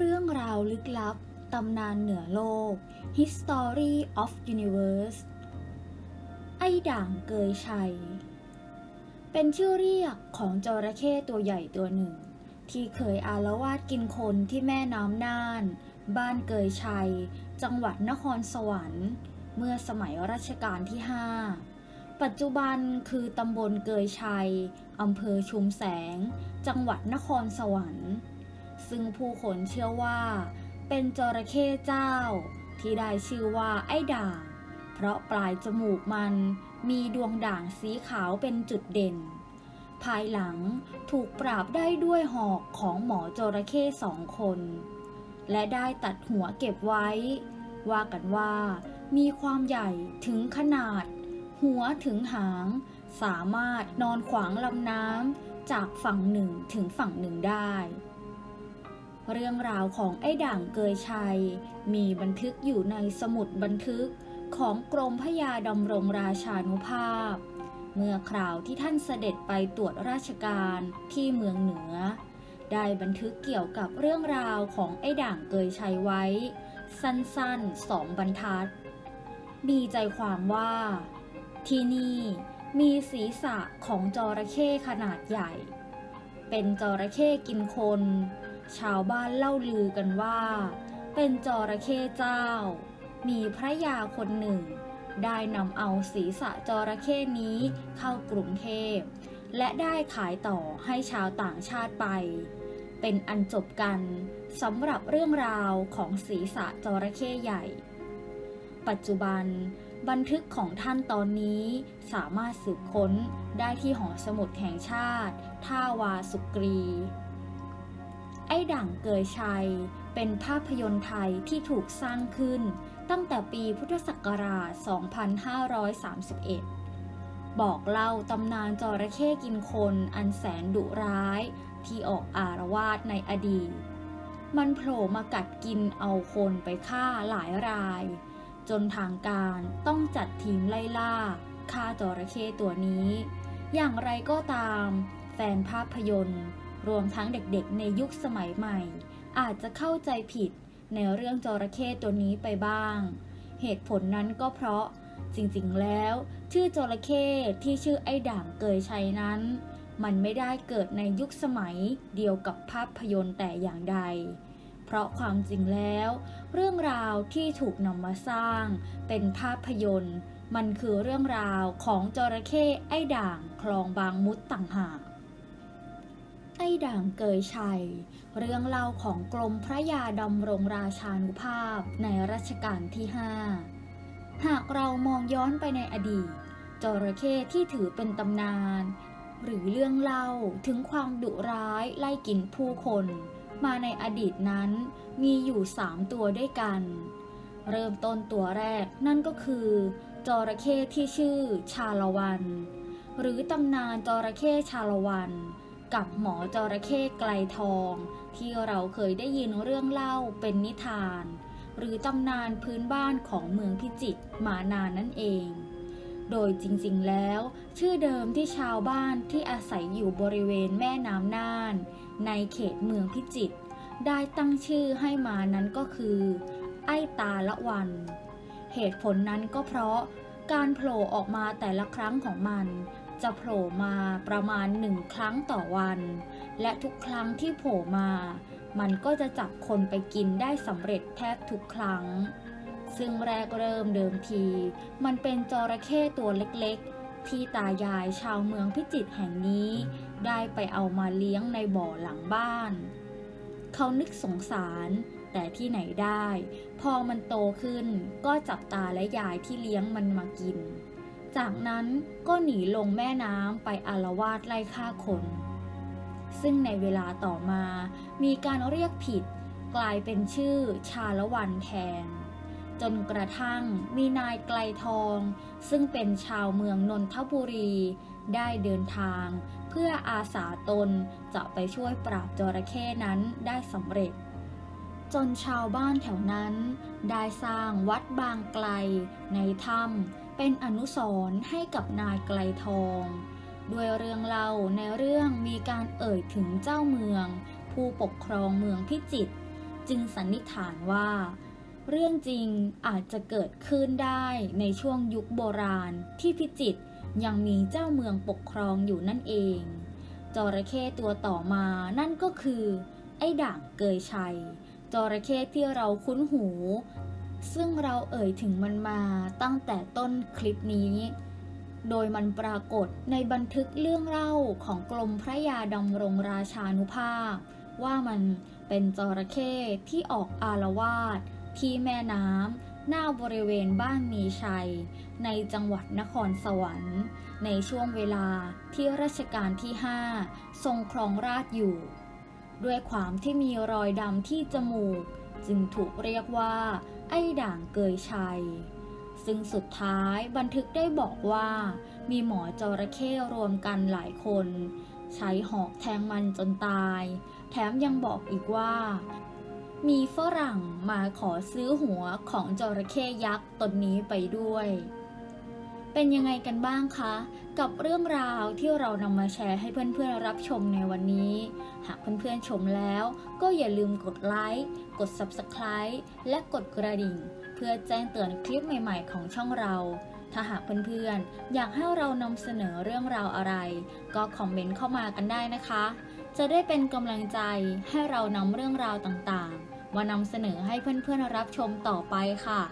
เรื่องราวลึกลับ ตำนานเหนือโลก History of Universe ไอ้ด่างเกยชัย เป็นชื่อเรียกของจระเข้ตัวใหญ่ตัวหนึ่ง ที่เคยอาละวาดกินคนที่แม่น้ำน่าน บ้านเกยชัย จังหวัดนครสวรรค์ เมื่อสมัยรัชกาลที่5ปัจจุบันคือตำบลเกยชัย อำเภอชุมแสง จังหวัดนครสวรรค์ ซึ่งผู้คนเชื่อว่า เป็นจระเข้เจ้า ที่ได้ชื่อว่าไอ้ด่าง เพราะปลายจมูกมันมีดวงด่างสีขาวเป็นจุดเด่น ภายหลังถูกปราบได้ด้วยหอกของหมอจระเข้สองคน และได้ตัดหัวเก็บไว้ ว่ากันว่า มีความใหญ่ถึงขนาด หัวถึงหาง สามารถนอนขวางลำน้ำจากฝั่งหนึ่งถึงฝั่งหนึ่งได้ เรื่องราวของไอ้ด่างเกยชัย มีบันทึกอยู่ในสมุดบันทึกของกรมพยาดำรงราชานุภาพ เมื่อคราวที่ท่านเสด็จไปตรวจราชการที่เมืองเหนือ ได้บันทึกเกี่ยวกับเรื่องราวของไอ้ด่างเกยชัยไว้ สั้นๆสองบรรทัด มีใจความว่า ที่นี่มีศีรษะของจระเข้ขนาดใหญ่ เป็นจระเข้กินคน ชาวบ้านเล่าลือกันว่า เป็นจระเข้เจ้า มีพระยาคนหนึ่ง ได้นำเอาศีรษะจระเข้นี้เข้ากรุงเทพ และได้ขายต่อให้ชาวต่างชาติไป เป็นอันจบกันสำหรับเรื่องราวของศีรษะจระเข้ใหญ่ ปัจจุบันบันทึกของท่านตอนนี้สามารถสืบค้นได้ที่หอสมุดแห่งชาติ ท่าวาสุกรี ไอ้ด่างเกยชัย เป็นภาพยนตร์ไทยที่ถูกสร้างขึ้น ตั้งแต่ปีพุทธศักราช 2531 บอกเล่าตำนานจระเข้กินคนอันแสนดุร้าย ที่ออกอารวาสในอดีต มันโผล่มากัดกินเอาคนไปฆ่าหลายราย จนทางการต้องจัดทีมไล่ล่าฆ่าจระเข้ตัวนี้ อย่างไรก็ตาม แฟนภาพยนตร์ รวมทั้งเด็กๆ ในยุคสมัยใหม่ อาจจะเข้าใจผิดในเรื่องจระเข้ตัวนี้ไปบ้าง เหตุผลนั้นก็เพราะจริงๆ แล้ว ชื่อจระเข้ที่ชื่อไอ้ด่างเกยชัยนั้น มันไม่ได้เกิดในยุคสมัยเดียวกับภาพยนตร์แต่อย่างใด เพราะความจริงแล้ว เรื่องราวที่ถูกนำมาสร้างเป็นภาพยนตร์ มันคือเรื่องราวของจระเข้ไอ้ด่างคลองบางมุดต่างหาก ไอ้ด่างเกยชัย เรื่องเล่าของกรมพระยาดำรงราชานุภาพในรัชกาลที่5หากเรามองย้อนไปในอดีต จระเข้ที่ถือเป็นตำนาน หรือเรื่องเล่าถึงความดุร้ายไล่กินผู้คน มาในอดีตนั้นมีอยู่3ตัวด้วยกัน เริ่มต้นตัวแรกนั่นก็คือ จระเข้ที่ชื่อชาละวัน หรือตำนานจระเข้ชาละวัน กับหมอจระเข้ไกลทอง ที่เราเคยได้ยินเรื่องเล่าเป็นนิทาน หรือตำนานพื้นบ้านของเมืองพิจิตรมานานนั่นเอง โดยจริงๆแล้ว ชื่อเดิมที่ชาวบ้านที่อาศัยอยู่บริเวณแม่น้ำน่าน ในเขตเมืองพิจิตรได้ตั้งชื่อให้มานั้นก็คือ ไอ้ตาละวัน เหตุผลนั้นก็เพราะการโผล่ออกมาแต่ละครั้งของมัน จะโผล่มาประมาณหนึ่งครั้งต่อวัน และทุกครั้งที่โผล่มา มันก็จะจับคนไปกินได้สำเร็จแทบทุกครั้ง ซึ่งแรกเริ่มเดิมที มันเป็นจระเข้ตัวเล็กๆ ที่ตายายชาวเมืองพิจิตรแห่งนี้ ได้ไปเอามาเลี้ยงในบ่อหลังบ้าน เขานึกสงสารแต่ที่ไหนได้ พอมันโตขึ้นก็จับตาและยายที่เลี้ยงมันมากิน จากนั้นก็หนีลงแม่น้ำไปอารวาสไล่ฆ่าคน ซึ่งในเวลาต่อมามีการเรียกผิดกลายเป็นชื่อชาละวันแทน จนกระทั่งมีนายไกลทอง ซึ่งเป็นชาวเมืองนนทบุรี ได้เดินทาง เพื่ออาสาตนจะไปช่วยปราบจระเข้นั้นได้สำเร็จจนชาวบ้านแถวนั้น ได้สร้างวัดบางไกลในถ้ำ เป็นอนุสรณ์ให้กับนายไกลทอง ด้วยเรื่องเล่าในเรื่องมีการเอ่ยถึงเจ้าเมือง ผู้ปกครองเมืองพิจิตรจึงสันนิษฐานว่า เรื่องจริงอาจจะเกิดขึ้นได้ในช่วงยุคโบราณที่พิจิตรยังมีเจ้าเมืองปกครองอยู่นั่นเอง จระเข้ตัวต่อมานั่นก็คือ ไอ้ด่างเกยชัยจระเข้ที่เราคุ้นหู ซึ่งเราเอ่ยถึงมันมาตั้งแต่ต้นคลิปนี้ โดยมันปรากฏในบันทึกเรื่องเล่าของกรมพระยาดำรงราชานุภาพ ว่ามันเป็นจระเข้ที่ออกอารวาสที่แม่น้ำหน้าบริเวณบ้านมีชัย ในจังหวัดนครสวรรค์ ในช่วงเวลาที่รัชกาลที่ 5 ทรงครองราชอยู่ ด้วยความที่มีรอยดำที่จมูก จึงถูกเรียกว่า ไอ้ด่างเกยชัย ซึ่งสุดท้ายบันทึกได้บอกว่า มีหมอจระเข้รวมกันหลายคน ใช้หอกแทงมันจนตาย แถมยังบอกอีกว่า มีฝรั่งมาขอซื้อหัวของจระเข้ยักษ์ตนนี้ไปด้วย เป็นยังไงกันบ้างคะ กับเรื่องราวที่เรานำมาแชร์ให้เพื่อนๆรับชมในวันนี้ หากเพื่อนๆชมแล้ว ก็อย่าลืมกดไลค์กด Subscribe และกดกระดิ่ง เพื่อแจ้งเตือนคลิปใหม่ๆของช่องเรา ถ้าหากเพื่อนๆ อยากให้เรานำเสนอเรื่องราวอะไร ก็คอมเมนต์เข้ามากันได้นะคะ จะได้เป็นกำลังใจให้เรานำเรื่องราวต่างๆ มานำเสนอให้เพื่อนๆรับชมต่อไปค่ะ